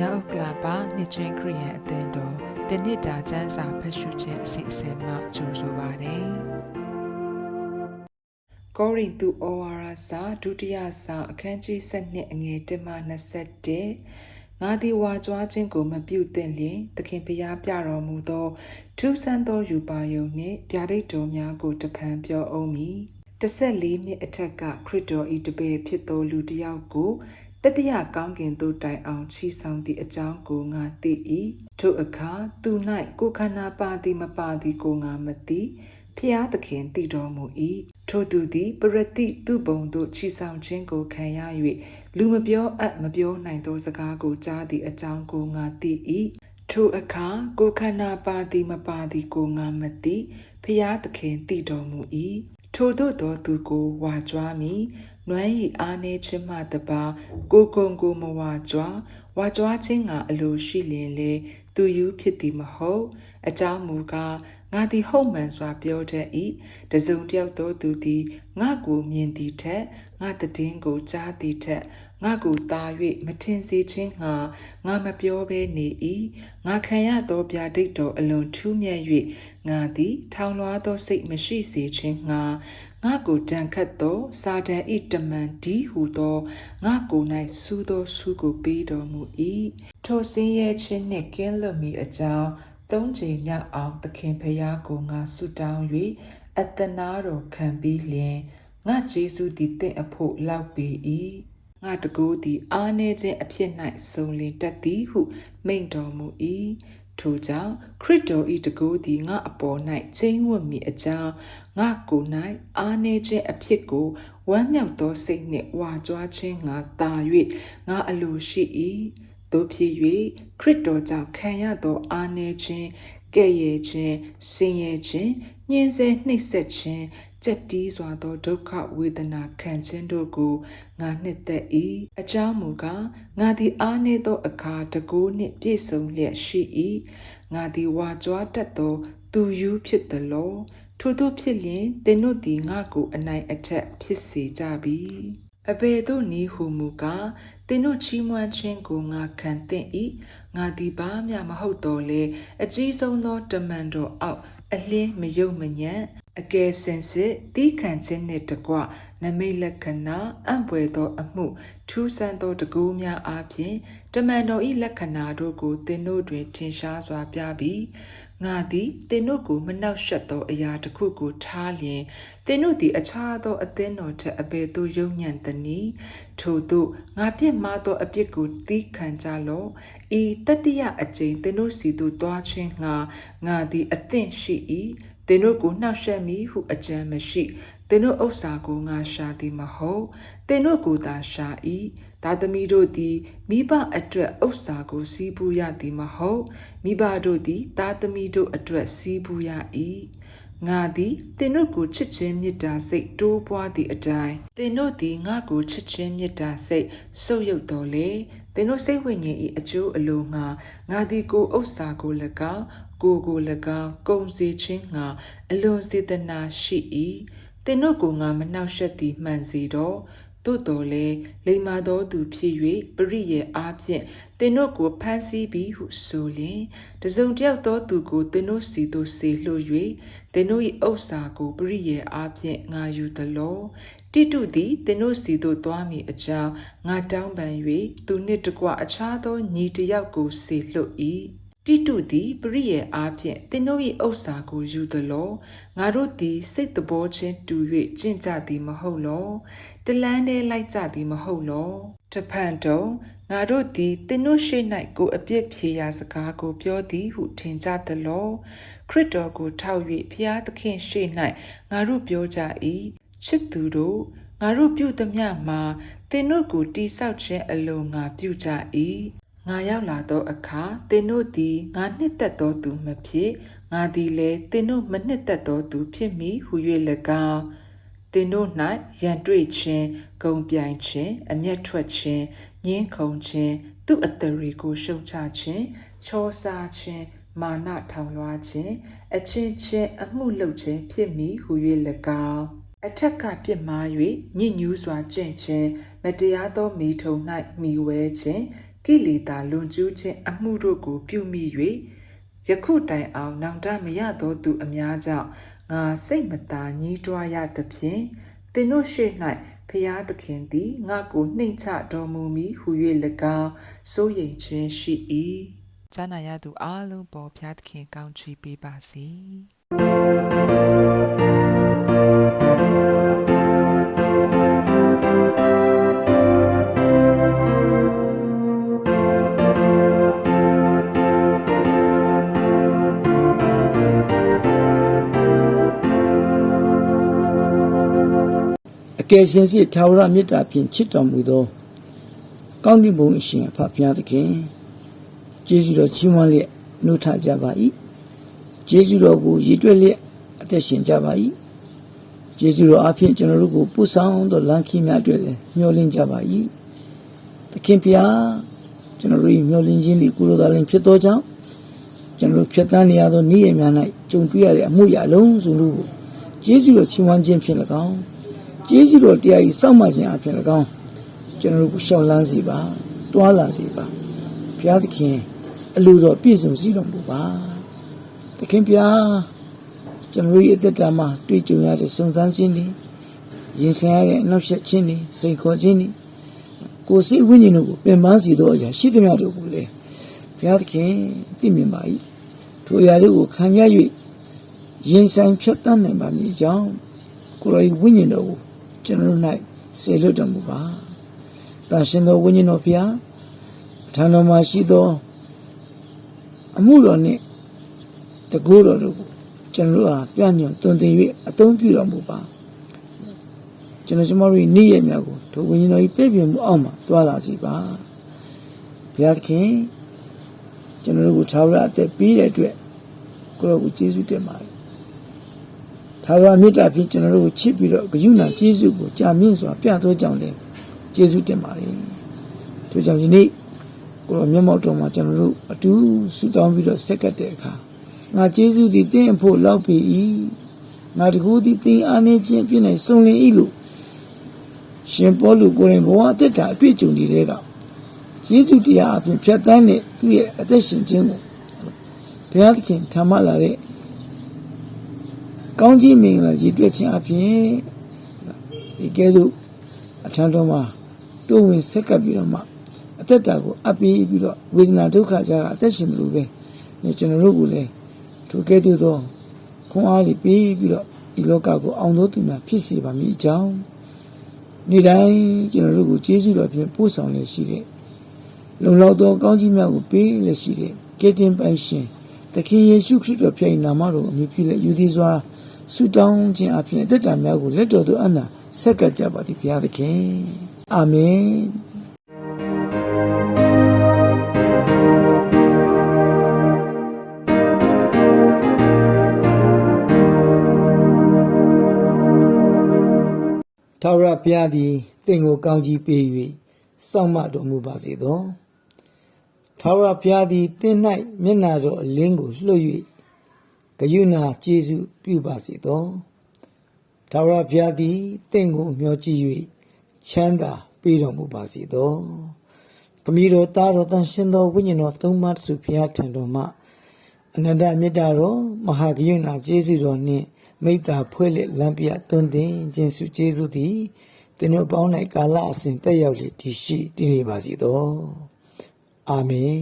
မြောက်ကလာပါနှစ်ချင်းခရီးယန်အသင်းတော်တနစ်တာကျမ်းစာဖတ်ရှုခြင်းအစီအစဉ်မှကြိုဆိုပါရစေ။ကောရိန္သုဩဝါဒစာဒုတိယစာအခန်းကြီး7အငယ်1မှ21ငါသည်ဝါကြွားခြင်းကိုမပြုသင့်လျင်သခင်ဖျားပြတော်မူသောထူးဆန်းသောယူပါယုံနှင့်ဗျာဒိတ်တော်များကိုတဖန်ပြောအောင်မည်14နှစ်အထက်ကခရစ်တော်ဤတပည့်ဖြစ်သောလူတစ်ယောက်ကို တတိယကောင်းကင်သို့တိုင်အောင်ချီဆောင်သည့်အကြောင်းကိုငါသိ၏ထိုအခါသူ၌ကိုခန္ဓာပါသည်မပါသည်ကိုငါမသိဖျားသခင်တည်တော်မူ၏ထိုသူသည်ပရတိသူဘုံသို့ချီဆောင်ခြင်းကိုခံရ၍လူမပြောအပ်မပြောနိုင်သောစကားကိုကြားသည့်အကြောင်းကိုငါသိ၏ထိုအခါကိုခန္ဓာပါသည်မပါသည်ကိုငါမသိဖျားသခင်တည်တော်မူ၏ထို့သောသူကိုဝါကြွားမိ နွမ်းဤအားနေခြင်းမှတပါကိုကုံကိုမဝါကြွားဝါကြွားခြင်းကအလိုရှိလျင်လေသူယူဖြစ်သည်မဟုတ်အကြောင်းမူကားငါသည်ဟုတ်မှန်စွာပြောတတ်၏တစုံတယောက်သောသူသည်ငါကိုမြင်သည်ထက်ငါတည်င်းကိုကြားသည်ထက် ငါကိုတာ၍မထင်စေခြင်းငါငါမပြောဘဲနေ၏ငါခံရသောဗျာဒိတ်တော်အလွန်ထူးမြတ်၍ငါသည် ထောင်လွှားသောစိတ်မရှိစေခြင်းငါငါကိုတန်ခတ်သော စာတန်ဤတမန်ဒီဟုသောငါကို၌စူးသောစူးကိုပေးတော်မူ၏ထိုစင်းရဲခြင်းနှင့်ကင်းလွတ်မိအကြောင်းသုံးချိန်မြောက်အောင်သခင်ဖရာကိုငါဆုတောင်း၍အတနာတော်ခံပြီးလျင်ငါဂျေစုသည်တင့်အဖို့လောက်ပေ၏ ငါတကူသည်အားနေခြင်းအဖြစ်၌စုံလင်တတ်သည်ဟုမိန့်တော်မူ၏ထိုကြောင့်ခရစ်တော်ဤတကူသည်ငါအပေါ်၌ချိန်ဝတ်မိအကြောင်းငါကိုယ်၌အားနေခြင်းအဖြစ်ကိုဝမ်းမြောက်သောစိတ်နှင့်ဝါကြွားခြင်းငါတာ၍ငါအလိုရှိ၏တို့ဖြစ်၍ခရစ်တော်ကြောင့်ခံရသောအားနေခြင်းကဲ့ရဲ့ခြင်းဆင်းရဲခြင်းညှင်းဆဲနှိပ်စက်ခြင်း ကြက်တီးစွာသောဒုက္ခဝေဒနာခံခြင်းတို့ကိုငါနှစ်သက်၏အကြောင်းမူကားငါသည်အားနည်းသောအခါတကူနှင့်ပြည့်စုံလျက်ရှိ၏ငါသည်ဝါကြွားတတ်သောသူယူဖြစ်သလောထို့သောဖြစ်လျင်သင်တို့သည်ငါကိုအနိုင်အထက်ဖြစ်စေကြပြီအဘယ်သို့နည်းဟုမူကားသင်တို့ချီးမွမ်းခြင်းကိုငါခံသင့်၏ငါသည်ဘာမျှမဟုတ်တော့လေအကြီးဆုံးသောတမန်တော်အောက်အလင်းမယုံမညံ့ အကယ်စင်စစ်တီးခံခြင်းနှင့်တကွနမိတ်လက္ခဏာအံ့ပွေသောအမှုထူးဆန်းသောတကူများအားဖြင့်တမန်တော်၏လက္ခဏာတို့ကိုသင်တို့တွင်ထင်ရှားစွာပြပြီးငါသည်သင်တို့ကိုမနှောက်ယှက်သောအရာတစ်ခုကိုထားလျင်သင်တို့သည်အခြားသောအသင်းတော်ထက်အဘယ်သို့ယုံညံ့သနည်းထို့သို့ငါပြစ်မှားသောအပြစ်ကိုသီးခံကြလော့ဤတတိယအကြိမ်သင်တို့စီသို့တွားခြင်းငါငါသည်အသင့်ရှိ၏ သင်တို့ကိုနှောက်ယှက်မိဟုအကြံမရှိသင်တို့ဥစ္စာကိုငါရှာသည်မဟုတ်သင်တို့ကိုသာရှာ၏သားသမီးတို့သည်မိဘအတွက်ဥစ္စာကိုစီးပူးရသည်မဟုတ်မိဘတို့သည်သားသမီးတို့အတွက်စီးပူးရ၏ငါသည်သင်တို့ကိုချစ်ခြင်းမေတ္တာစိတ်တိုးပွားသည့်အတိုင်းသင်တို့သည်ငါကိုချစ်ခြင်းမေတ္တာစိတ်ဆုပ်ယုပ်တော်လေသင်တို့စိတ်ဝိညာဉ်၏အကျိုးအလိုငါငါသည်ကိုဥစ္စာကို၎င်း ကိုကို၎င်းကုံစေခြင်းငါအလွန်စေတနာရှိ၏သင်တို့ကိုငါမနှောက်ယှက်သည်မှန်စေတော့သို့တော်လည်းလိမ္မာသောသူဖြစ်၍ပရိယေအားဖြင့်သင်တို့ကိုဖမ်းဆီးပြီးဟုဆိုလျင်တစုံတယောက်သောသူကိုသင်တို့စီသို့ဆေလွှတ်၍သင်တို့၏ဥစ္စာကိုပရိယေအားဖြင့်ငါယူသလောတိတုသည်သင်တို့စီသို့သွားမည်အကြောင်းငါတောင်းပန်၍သူနှင့်တကွအခြားသောညီတယောက်ကိုဆေလွှတ်၏ တိတုသည်ပရိယေအားဖြင့်သင်တို့၏ဥစ္စာကိုယူသလောငါတို့သည်စိတ်တဘောချင်းတူ၍ကျင့်ကြသည်မဟုတ်လောတလန်းတည်းလိုက်ကြသည်မဟုတ်လောတဖန်တုံငါတို့သည်သင်တို့ရှိ၌ကိုအပြစ်ဖြေရာစကားကိုပြောသည်ဟုထင်ကြသလောခရစ်တော်ကိုထောက်၍ဖျားသခင်ရှိ၌ငါတို့ပြောကြ၏ချစ်သူတို့ငါတို့ပြုသည်မျှမှာသင်တို့ကိုတိဆောက်ခြင်းအလိုငါပြုကြ၏ ငါရောက်လာသောအခါသင်တို့သည်ငါနှစ်သက်သောသူမဖြစ်ငါသည်လည်းသင်တို့မနှစ်သက်သောသူဖြစ်မည်ဟု၍၎င်းသင်တို့၌ရန်တွေ့ခြင်းဂုံပြိုင်ခြင်းအမျက်ထွက်ခြင်းညှင်းခုန်ခြင်းသူ့အတရီကိုရှုံချခြင်းချောစားခြင်းမာနထောင်လွှားခြင်းအချင်းချင်းအမှုလုပ်ခြင်းဖြစ်မည်ဟု၍၎င်းအထက်ကပြစ်မှား၍ညစ်ညူးစွာကျင့်ခြင်းမတရားသောမိထုံ၌မိဝဲခြင်း ကိလေသာလွန်ကျူးခြင်းအမှုတို့ကို ပြုမိ၍ယခုတိုင်အောင်နောင်တမရသောသူအများကြောင့်ငါစိတ်မသာညှိတွားရသဖြင့်သင်တို့ရှေ့၌ဖျားသခင်သည်ငါကိုနှိမ်ချတော်မူမည်ဟု၍၎င်းစိုးရိမ်ခြင်းရှိ၏ဈာနာရသူအလုံးပေါ်ဖျားသခင်ကောင်းချီးပေးပါစေ ကယ်စင်စစ်ထာဝရမေတ္တာဖြင့်ချစ်တော်မူသောကောင်းကင်ဘုံအရှင်အဖဖျားသခင်ကျေးဇူးတော်ချီးမွမ်းလျက်နှုတ်ထကြပါ၏ကျေးဇူးတော်ကိုရည်တွက်လျက်အသက်ရှင်ကြပါ၏ကျေးဇူးတော်အဖင်ကျွန်တော်တို့ကိုပို့ဆောင်သောလမ်းခီးများအတွက်လည်းမျှော်လင့်ကြပါ၏သခင်ဖျားကျွန်တော်တို့၏မျှော်လင့်ခြင်းဒီကုလိုသားလင်ဖြစ်သောကြောင့်ကျွန်တော်တို့ဖြတ်တန်းနေရသောနေ့ရက်များ၌ကြုံတွေ့ရတဲ့အမှုရာအလုံးစုံတို့ကိုကျေးဇူးတော်ချီးမွမ်းခြင်းဖြင့်၎င်း ကျေးဇူးတော်တရားကြီးစောင့်မှခြင်းအဖြစ်၎င်းကျွန်တော်တို့ကိုရှောင်လန်းစေပါတွားလာစေပါဘုရားသခင်အလိုတော်ပြည့်စုံစီတော်မူပါသခင်ဘုရားကျွန်တော်ရဲ့အသက်တာမှာတွေ့ကြုံရတဲ့စုံစမ်းခြင်းတွေရင်ဆိုင်ရတဲ့အနောက်ဆက်ခြင်းတွေစိန်ခေါ်ခြင်းတွေကိုယ်စိတ်ဝိညာဉ်တို့ကိုပင်ပန်းစီသောအရာရှိသမျှတို့ကိုလည်းဘုရားသခင်သိမြင်ပါ၏ထိုအရာတို့ကိုခံရ၍ရင်ဆိုင်ဖြတ်တန်းနိုင်ပါမည်အကြောင်းကိုယ်တော်၏ဝိညာဉ်တော်ကို ကျွန်တော်တို့၌ဆေလွတ်တော်မူပါ။တာရှင်တော်ဝိညာဉ်တော်ဖျားအထံတော်မှာရှိသောအမှုတော်နှင့်တကူတော်တို့ကိုကျွန်တော်တို့အားပြညွန်တွင်တင်၍အသုံးပြုတော်မူပါ။ကျွန်တော်ကျွန်မတို့၏နေ့ရက်များကိုထိုဝိညာဉ်တော်၏ပြည့်ပြည့်မှုအောက်မှာတွာလာစီပါ။ဘုရားသခင်ကျွန်တော်တို့ကိုထာဝရအသက်ပေးတဲ့အတွက်ကိုယ်တော်ကိုကျေးဇူးတင်ပါတယ် ထာဝရမေတ္တာဖြင့်ကျွန်တော်တို့ကိုချစ်ပြီးတော့ဂရုဏာကျေးဇူးကိုကြာမြင့်စွာပြသောကြောင့်လည်းကျေးဇူးတင်ပါတယ်။ထို့ကြောင့်ဒီနေ့ကိုယ်တော်မျက်မှောက်တော်မှာကျွန်တော်တို့အတူဆုတောင်းပြီးတော့ဆက်ကပ်တဲ့အခါငါကျေးဇူးသည်တင်းအဖို့လောက်ပြီ။ငါတကူသည်တင်းအားနေခြင်းပြည့်နိုင်ဆုံးလင်း၏လို့ရှင်ပေါလုကိုယ်ရင်ဘဝအသက်တာအတွေ့အကြုံတွေကကျေးဇူးတရားအပြင်ဖြတ်တန်းတဲ့သူ့ရဲ့အသက်ရှင်ခြင်းကိုဘုရားသခင်ထမ်းမလာတဲ့ ကောင်းကြီးမင်္ဂလာရည်တွေ့ခြင်းအပြင်ဒီကဲသို့အထံတော်မှာတိုးဝင်ဆက်ကပ်ပြီးတော့မှအသက်တာကိုအပ်ပြီးပြီးတော့ဝေဒနာဒုက္ခကြားကအသက်ရှင်မလို့ပဲနေကျွန်တော်တို့ကလည်းထိုကဲသို့သောခွန်အားလေးပြီးပြီးတော့ဒီလောကကိုအောင်သောသူများဖြစ်စေပါမည်အကြောင်းနေ့တိုင်းကျွန်တော်တို့ကိုကျေးဇူးတော်ဖြင့်ပို့ဆောင်လည်းရှိတဲ့လုံလောက်သောကောင်းကြီးများကိုပေးလည်းရှိတဲ့ကယ်တင်ပိုင်ရှင်သခင်ယေရှုခရစ်တော်ဖျား၏နာမတော်အမည်ဖြစ်လက်ယူသည်စွာ ဆုတောင်းခြင်းအပြင်အသက်တာများကိုလက်တော်သို့အနံဆက်ကပ်ကြပါသည်ဘုရားသခင်အာမင်ထာဝရဘုရားသည်တင့်ကိုကောင်းကြီးပေး၍စောင့်မတော်မူပါစေသောထာဝရဘုရားသည်တင့်၌မျက်နာတော်အလင်းကိုလွှတ်၍ ဂယုဏကျေးဇူးပြုပါစေသောထာဝရဘုရားသည်တင့်ကိုမျှော်ကြည့်၍ချမ်းသာပေးတော်မူပါစေသောသမီးတော်သားတော်တန်ရှင်သောဝိညာဉ်တော်သုံးပါးတစုဘုရားထံတော်မှအနန္တမေတ္တာတော်မဟာဂယုဏကျေးဇူးတော်နှင့်မိတ္တာဖွဲ့လက်လမ်းပြတွင်တင်ခြင်းစုကျေးဇူးသည်သင်တို့ပေါင်း၌ကာလအစဉ်တက်ရောက်လေတည်ရှိတည်နေပါစေသောအာမင်